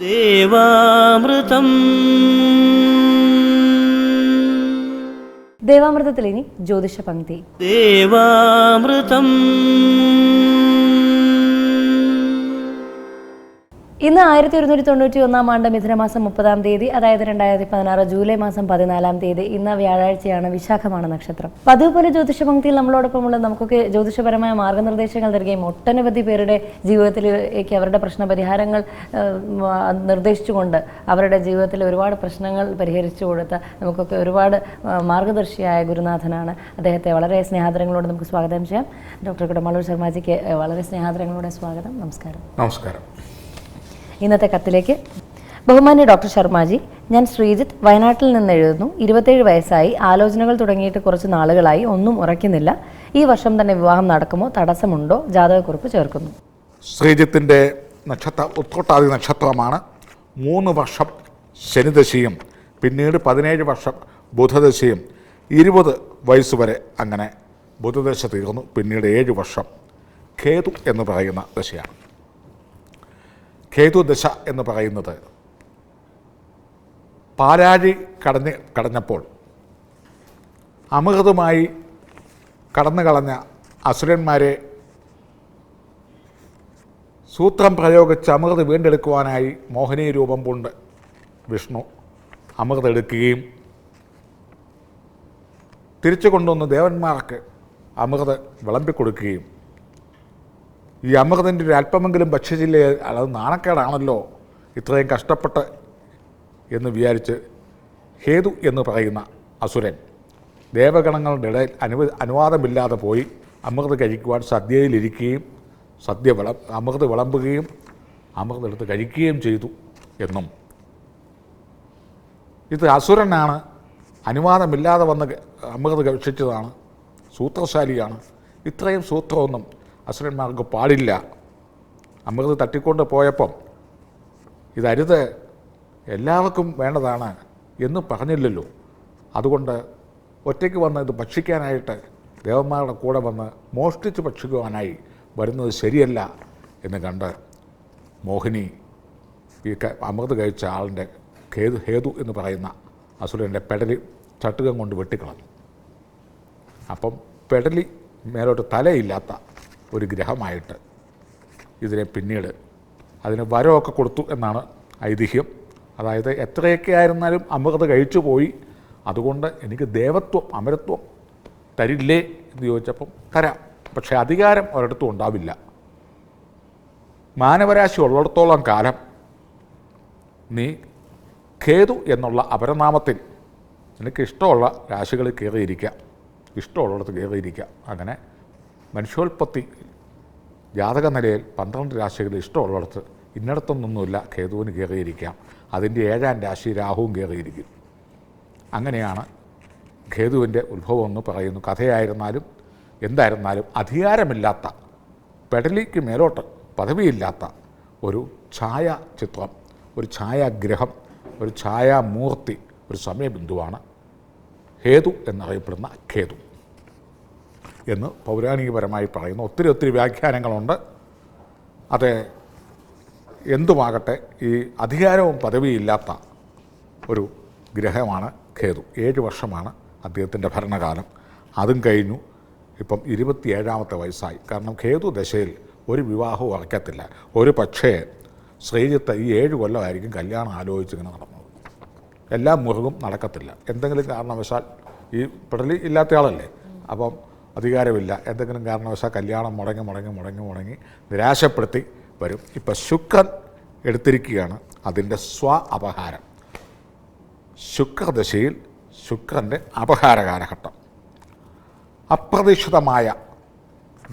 ദേവാമൃതം ദേവാമൃതത്തിൽ ഇനി ജ്യോതിഷ പങ്ക്തി ദേവാമൃതം ഇന്ന് ആയിരത്തി ഒരുന്നൂറ്റി തൊണ്ണൂറ്റി ഒന്നാം ആണ്ട് മിഥുനമാസം മുപ്പതാം തീയതി അതായത് രണ്ടായിരത്തി പതിനാറ് ജൂലൈ മാസം പതിനാലാം തീയതി ഇന്ന് വ്യാഴാഴ്ചയാണ് വിശാഖമാണ് നക്ഷത്രം. പതിവ് പോലെ ജ്യോതിഷ പങ്ക്തിയിൽ നമ്മളോടൊപ്പമുള്ള നമുക്കൊക്കെ ജ്യോതിഷപരമായ മാർഗനിർദ്ദേശങ്ങൾ നൽകുകയും ഒട്ടനവധി പേരുടെ ജീവിതത്തിലേക്ക് അവരുടെ പ്രശ്ന പരിഹാരങ്ങൾ നിർദ്ദേശിച്ചുകൊണ്ട് അവരുടെ ജീവിതത്തിലെ ഒരുപാട് പ്രശ്നങ്ങൾ പരിഹരിച്ചു കൊടുത്ത നമുക്കൊക്കെ ഒരുപാട് മാർഗദർശിയായ ഗുരുനാഥനാണ് അദ്ദേഹത്തെ. വളരെ സ്നേഹാദരങ്ങളോട് നമുക്ക് സ്വാഗതം ചെയ്യാം. ഡോക്ടർ കുടമാളൂർ ശർമാജിക്ക് വളരെ സ്നേഹാദരങ്ങളോടെ സ്വാഗതം. നമസ്കാരം. നമസ്കാരം. ഇന്നത്തെ കത്തിലേക്ക്. ബഹുമാന്യ ഡോക്ടർ ശർമാജി ഞാൻ ശ്രീജിത്ത് വയനാട്ടിൽ നിന്ന് എഴുതുന്നു. ഇരുപത്തേഴ് വയസ്സായി ആലോചനകൾ തുടങ്ങിയിട്ട് കുറച്ച് നാളുകളായി ഒന്നും ഉറയ്ക്കുന്നില്ല. ഈ വർഷം തന്നെ വിവാഹം നടക്കുമോ? തടസ്സമുണ്ടോ? ജാതകക്കുറിപ്പ് ചേർക്കുന്നു. ശ്രീജിത്തിന്റെ നക്ഷത്ര ഉത്രോട്ടാതി നക്ഷത്രമാണ് മൂന്ന് വർഷം ശനിദശയും പിന്നീട് പതിനേഴ് വർഷം ബുധദശയും. ഇരുപത് വയസ്സ് വരെ അങ്ങനെ ബുധദശ തീർന്നു പിന്നീട് ഏഴ് വർഷം കേതു എന്ന് പറയുന്ന ദശയാണ്. ഖേതു ദശ എന്ന് പറയുന്നത്. പാലാഴി കടഞ്ഞ് കടഞ്ഞപ്പോൾ അമൃതമായി കടന്നു കളഞ്ഞ അസുരന്മാരെ സൂത്രം പ്രയോഗിച്ച് അമൃത് വീണ്ടെടുക്കുവാനായി മോഹിനി രൂപം കൊണ്ട് വിഷ്ണു അമൃത് എടുക്കുകയും തിരിച്ചു കൊണ്ടുവന്ന് ദേവന്മാർക്ക് അമൃത് വിളമ്പിക്കൊടുക്കുകയും ഈ അമൃതന്റെ ഒരു അല്പമെങ്കിലും ഭക്ഷ്യജില്ലയെ അത് നാണക്കേടാണല്ലോ. ഇത്രയും കഷ്ടപ്പെട്ട് എന്ന് വിചാരിച്ച് ഹേതു എന്ന് പറയുന്ന അസുരൻ ദേവഗണങ്ങളുടെ ഇടയിൽ അനുവ അനുവാദമില്ലാതെ പോയി അമൃത് കഴിക്കുവാൻ സദ്യയിലിരിക്കുകയും സദ്യ വിള അമൃത് വിളമ്പുകയും അമൃത് എടുത്ത് കഴിക്കുകയും ചെയ്തു എന്നും. ഇത് അസുരനാണ് അനുവാദമില്ലാതെ വന്ന് അമൃത് ഭക്ഷിച്ചതാണ് സൂത്രശാലിയാണ്. ഇത്രയും സൂത്രമൊന്നും അസുരന്മാർക്ക് പാടില്ല. അമൃത് തട്ടിക്കൊണ്ട് പോയപ്പം ഇതരുത് എല്ലാവർക്കും വേണ്ടതാണ് എന്ന് പറഞ്ഞില്ലല്ലോ. അതുകൊണ്ട് ഒറ്റയ്ക്ക് വന്ന് ഇത് ഭക്ഷിക്കാനായിട്ട് ദേവന്മാരുടെ കൂടെ വന്ന് മോഷ്ടിച്ച് ഭക്ഷിക്കുവാനായി വരുന്നത് ശരിയല്ല എന്ന് കണ്ട് മോഹിനി ഈ അമൃത് കഴിച്ച ആളിന്റെ ഖേതു ഹേതു എന്ന് പറയുന്ന അസുരന്റെ പെടലി ചട്ടുകം കൊണ്ട് വെട്ടിക്കളഞ്ഞു. അപ്പം പെടലി മേലോട്ട് തലയില്ലാത്ത ഒരു ഗ്രഹമായിട്ട് ഇതിനെ പിന്നീട് അതിന് വരമൊക്കെ കൊടുത്തു എന്നാണ് ഐതിഹ്യം. അതായത് എത്രയൊക്കെ ആയിരുന്നാലും അമൃത് കഴിച്ചു പോയി. അതുകൊണ്ട് എനിക്ക് ദേവത്വം അമരത്വം തരില്ലേ എന്ന് ചോദിച്ചപ്പം തരാം. പക്ഷേ അധികാരം ഒരിടത്തും ഉണ്ടാവില്ല. മാനവരാശി ഉള്ളിടത്തോളം കാലം നീ ഖേതു എന്നുള്ള അപരനാമത്തിൽ നിനക്ക് ഇഷ്ടമുള്ള രാശികളിൽ കയറിയിരിക്കാം ഇഷ്ടമുള്ളിടത്ത് കയറിയിരിക്കാം അങ്ങനെ മനുഷ്യോൽപത്തി ജാതക നിലയിൽ പന്ത്രണ്ട് രാശികളിൽ ഇഷ്ടമുള്ളിടത്ത് ഇന്നിടത്തൊന്നൊന്നുമില്ല കേതുവിന് കയറിയിരിക്കാം. അതിന്റെ ഏഴാം രാശി രാഹുവും കയറിയിരിക്കും. അങ്ങനെയാണ് ഖേതുവിന്റെ ഉത്ഭവം എന്ന് പറയുന്നു. കഥയായിരുന്നാലും എന്തായിരുന്നാലും അധികാരമില്ലാത്ത പെടലിക്ക് മേലോട്ട് പദവിയില്ലാത്ത ഒരു ഛായ ചിത്രം ഒരു ഛായാഗ്രഹം ഒരു ഛായാമൂർത്തി ഒരു സമയബിന്ദുവാണ് ഹേതു എന്നറിയപ്പെടുന്ന ഖേതു എന്ന് പൗരാണികപരമായി പറയുന്ന. ഒത്തിരി ഒത്തിരി വ്യാഖ്യാനങ്ങളുണ്ട്. അത് എന്തുമാകട്ടെ ഈ അധികാരവും പദവിയില്ലാത്ത ഒരു ഗ്രഹമാണ് ഖേതു. ഏഴ് വർഷമാണ് അദ്ദേഹത്തിന്റെ ഭരണകാലം. അതും കഴിഞ്ഞു. ഇപ്പം ഇരുപത്തിയേഴാമത്തെ വയസ്സായി. കാരണം ഖേതു ദശയിൽ ഒരു വിവാഹവും അടയ്ക്കത്തില്ല. ഒരു പക്ഷേ ശ്രീജിത്ത് ഈ ഏഴ് കൊല്ലമായിരിക്കും കല്യാണം ആലോചിച്ചിങ്ങനെ നടന്നത്. എല്ലാ മുറുകും നടക്കത്തില്ല. എന്തെങ്കിലും കാരണവശാൽ ഈ പിടലി ഇല്ലാത്തയാളല്ലേ? അപ്പം അധികാരമില്ല. എന്തെങ്കിലും കാരണവശാൽ കല്യാണം മുടങ്ങി മുടങ്ങി മുടങ്ങി മുടങ്ങി നിരാശപ്പെടുത്തി വരും. ഇപ്പം ശുക്രൻ എടുത്തിരിക്കുകയാണ് അതിന്റെ സ്വ അപഹാരം. ശുക്രദശയിൽ ശുക്രന്റെ അപഹാര കാലഘട്ടം. അപ്രതീക്ഷിതമായ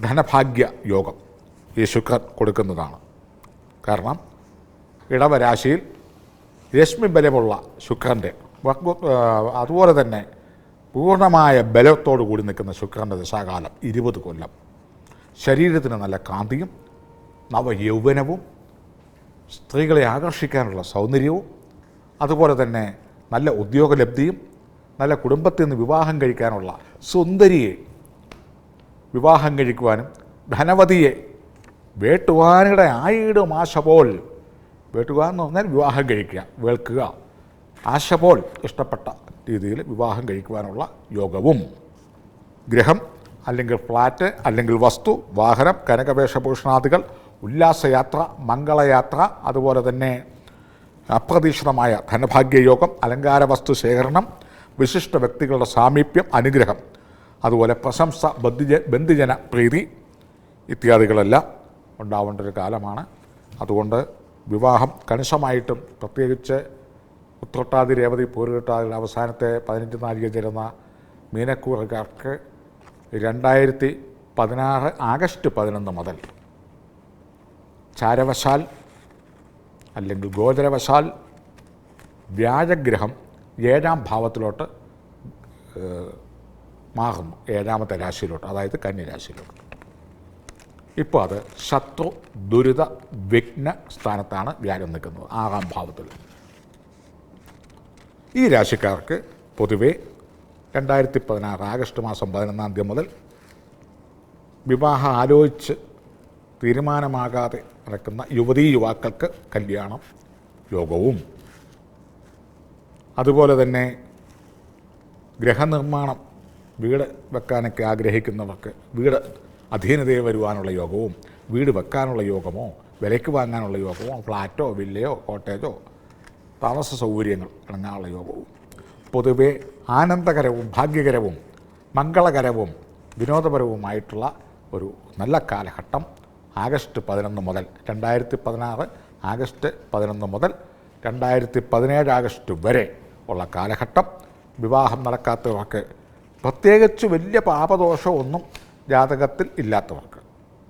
ധനഭാഗ്യ യോഗം ഈ ശുക്രൻ കൊടുക്കുന്നതാണ്. കാരണം ഇടവരാശിയിൽ രശ്മി ബലമുള്ള ശുക്രന്റെ അതുപോലെ തന്നെ പൂർണമായ ബലത്തോടു കൂടി നിൽക്കുന്ന ശുക്രന്റെ ദശാകാലം ഇരുപത് കൊല്ലം. ശരീരത്തിന് നല്ല കാന്തിയും നവയൗവനവും സ്ത്രീകളെ ആകർഷിക്കാനുള്ള സൗന്ദര്യവും അതുപോലെ തന്നെ നല്ല ഉദ്യോഗലബ്ധിയും നല്ല കുടുംബത്തിൽ നിന്ന് വിവാഹം കഴിക്കാനുള്ള സുന്ദരിയെ വിവാഹം കഴിക്കുവാനും ധനവതിയെ വേട്ടുവാനിടെ ആയിടും ആശ പോൽ. വേട്ടുക എന്ന് പറഞ്ഞാൽ വിവാഹം കഴിക്കുക വേൾക്കുക. ആശ പോൽ ഇഷ്ടപ്പെട്ട രീതിയിൽ വിവാഹം കഴിക്കുവാനുള്ള യോഗവും. ഗൃഹം അല്ലെങ്കിൽ ഫ്ലാറ്റ് അല്ലെങ്കിൽ വസ്തു വാഹനം കനകവേഷഭൂഷണാദികൾ ഉല്ലാസയാത്ര മംഗളയാത്ര അതുപോലെ തന്നെ അപ്രതീക്ഷിതമായ ധനഭാഗ്യയോഗം അലങ്കാര വസ്തു ശേഖരണം വിശിഷ്ട വ്യക്തികളുടെ സാമീപ്യം അനുഗ്രഹം അതുപോലെ പ്രശംസ ബന്ധുജ ബന്ധുജന പ്രീതി ഇത്യാദികളെല്ലാം ഉണ്ടാവേണ്ട ഒരു കാലമാണ്. അതുകൊണ്ട് വിവാഹം കണിശമായിട്ടും പ്രത്യേകിച്ച് ഉത്രട്ടാതി രേവതി പൂരുട്ടാതിയുടെ അവസാനത്തെ പതിനഞ്ച് നാഴിക ചേരുന്ന മീനക്കൂറുകാർക്ക് രണ്ടായിരത്തി പതിനാറ് ആഗസ്റ്റ് പതിനൊന്ന് മുതൽ ചാരവശാൽ അല്ലെങ്കിൽ ഗോചരവശാൽ വ്യാജഗ്രഹം ഏഴാം ഭാവത്തിലോട്ട് മാറുന്നു. ഏഴാമത്തെ രാശിയിലോട്ട് അതായത് കന്യരാശിയിലോട്ട് ഇപ്പോൾ അത് ശത്രു ദുരിത വിഘ്ന സ്ഥാനത്താണ് വ്യാഴം നിൽക്കുന്നത് ആറാം ഭാവത്തിൽ. ഈ രാശിക്കാർക്ക് പൊതുവേ രണ്ടായിരത്തി പതിനാറ് ആഗസ്റ്റ് മാസം പതിനൊന്നാം തീയതി മുതൽ വിവാഹം ആലോചിച്ച് തീരുമാനമാകാതെ നടക്കുന്ന യുവതീ യുവാക്കൾക്ക് കല്യാണം യോഗവും. അതുപോലെ തന്നെ ഗ്രഹനിർമ്മാണം വീട് വെക്കാനൊക്കെ ആഗ്രഹിക്കുന്നവർക്ക് വീട് അധീനതയെ വരുവാനുള്ള യോഗവും വീട് വെക്കാനുള്ള യോഗമോ വിലയ്ക്ക് വാങ്ങാനുള്ള യോഗമോ ഫ്ലാറ്റോ വില്ലയോ കോട്ടേജോ താമസ സൗകര്യങ്ങൾ ഇണങ്ങാനുള്ള യോഗവും പൊതുവെ ആനന്ദകരവും ഭാഗ്യകരവും മംഗളകരവും വിനോദപരവുമായിട്ടുള്ള ഒരു നല്ല കാലഘട്ടം ആഗസ്റ്റ് പതിനൊന്ന് മുതൽ രണ്ടായിരത്തി പതിനാറ് ആഗസ്റ്റ് പതിനൊന്ന് മുതൽ രണ്ടായിരത്തി പതിനേഴ് ആഗസ്റ്റ് വരെ ഉള്ള കാലഘട്ടം. വിവാഹം നടക്കാത്തവർക്ക് പ്രത്യേകിച്ച് വലിയ പാപദോഷമൊന്നും ജാതകത്തിൽ ഇല്ലാത്തവർക്ക്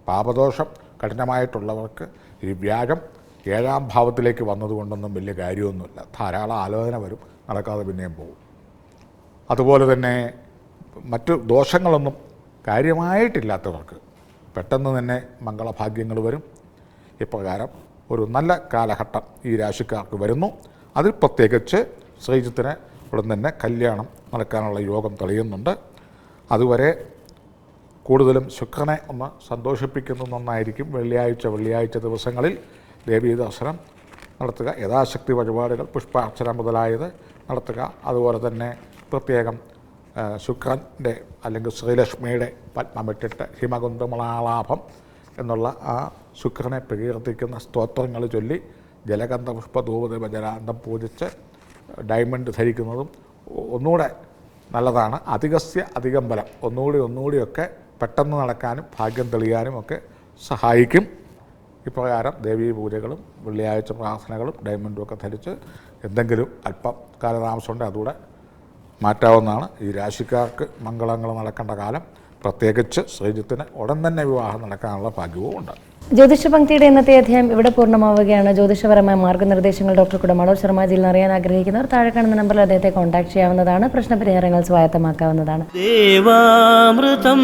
പാപദോഷം കഠിനമായിട്ടുള്ളവർക്ക് ഈ വ്യാഴം ഏഴാം ഭാവത്തിലേക്ക് വന്നതുകൊണ്ടൊന്നും വലിയ കാര്യമൊന്നുമില്ല. ധാരാളം ആലോചന വരും നടക്കാതെ പിന്നെയും പോകും. അതുപോലെ തന്നെ മറ്റു ദോഷങ്ങളൊന്നും കാര്യമായിട്ടില്ലാത്തവർക്ക് പെട്ടെന്ന് തന്നെ മംഗളഭാഗ്യങ്ങൾ വരും. ഇപ്രകാരം ഒരു നല്ല കാലഘട്ടം ഈ രാശിക്കാർക്ക് വരുന്നു. അതിൽ പ്രത്യേകിച്ച് ശ്രീജിത്തിന് ഉടൻ തന്നെ കല്യാണം നടക്കാനുള്ള യോഗം തെളിയുന്നുണ്ട്. അതുവരെ കൂടുതലും ശുക്രനെ ഒന്ന് സന്തോഷിപ്പിക്കുന്ന ഒന്നായിരിക്കും വെള്ളിയാഴ്ച വെള്ളിയാഴ്ച ദിവസങ്ങളിൽ ദേവീ ദർശനം നടത്തുക. യഥാശക്തി വഴിപാടുകൾ പുഷ്പാർച്ചന മുതലായത് നടത്തുക. അതുപോലെ തന്നെ പ്രത്യേകം ശുക്രന്റെ അല്ലെങ്കിൽ ശ്രീലക്ഷ്മിയുടെ പത്മമിട്ടിട്ട് ഹിമകുന്തമളാളാഭം എന്നുള്ള ആ ശുക്രനെ പ്രകീർത്തിക്കുന്ന സ്തോത്രങ്ങൾ ചൊല്ലി ജലഗന്ധ പുഷ്പധൂപദേവ ജലാന്തം പൂജിച്ച് ഡയമണ്ട് ധരിക്കുന്നതും ഒന്നുകൂടെ നല്ലതാണ്. അധികസ്യ അധികം ബലം ഒന്നുകൂടി ഒന്നുകൂടിയൊക്കെ പെട്ടെന്ന് നടക്കാനും ഭാഗ്യം തെളിയാനും ഒക്കെ സഹായിക്കും. ഇപ്രകാരം ദേവീ പൂജകളും വെള്ളിയാഴ്ച പ്രാർത്ഥനകളും ഡയമണ്ടും ഒക്കെ ധരിച്ച് എന്തെങ്കിലും അല്പം കാലതാമസമുണ്ട് അതുകൂടെ മാറ്റാവുന്നതാണ്. ഈ രാശിക്കാർക്ക് മംഗളങ്ങൾ നടക്കേണ്ട കാലം പ്രത്യേകിച്ച് ശ്രീജിത്തിന് ഉടൻ തന്നെ വിവാഹം നടക്കാനുള്ള ഭാഗ്യവും ഉണ്ട്. ജ്യോതിഷ പങ്ക്തിയുടെ ഇന്നത്തെ അധ്യായം ഇവിടെ പൂർണമാവുകയാണ്. ജ്യോതിഷപരമായ മാർഗനിർദ്ദേശങ്ങൾ ഡോക്ടർ കുടമാളോ ശർമാജിയിൽ നിന്ന് അറിയാൻ ആഗ്രഹിക്കുന്നവർ താഴെ കാണുന്ന നമ്പറിൽ അദ്ദേഹത്തെ കോൺടാക്ട് ചെയ്യാവുന്നതാണ്. പ്രശ്നപരിഹാരങ്ങൾ സ്വായത്തമാക്കാവുന്നതാണ്. ദേവാമൃതം.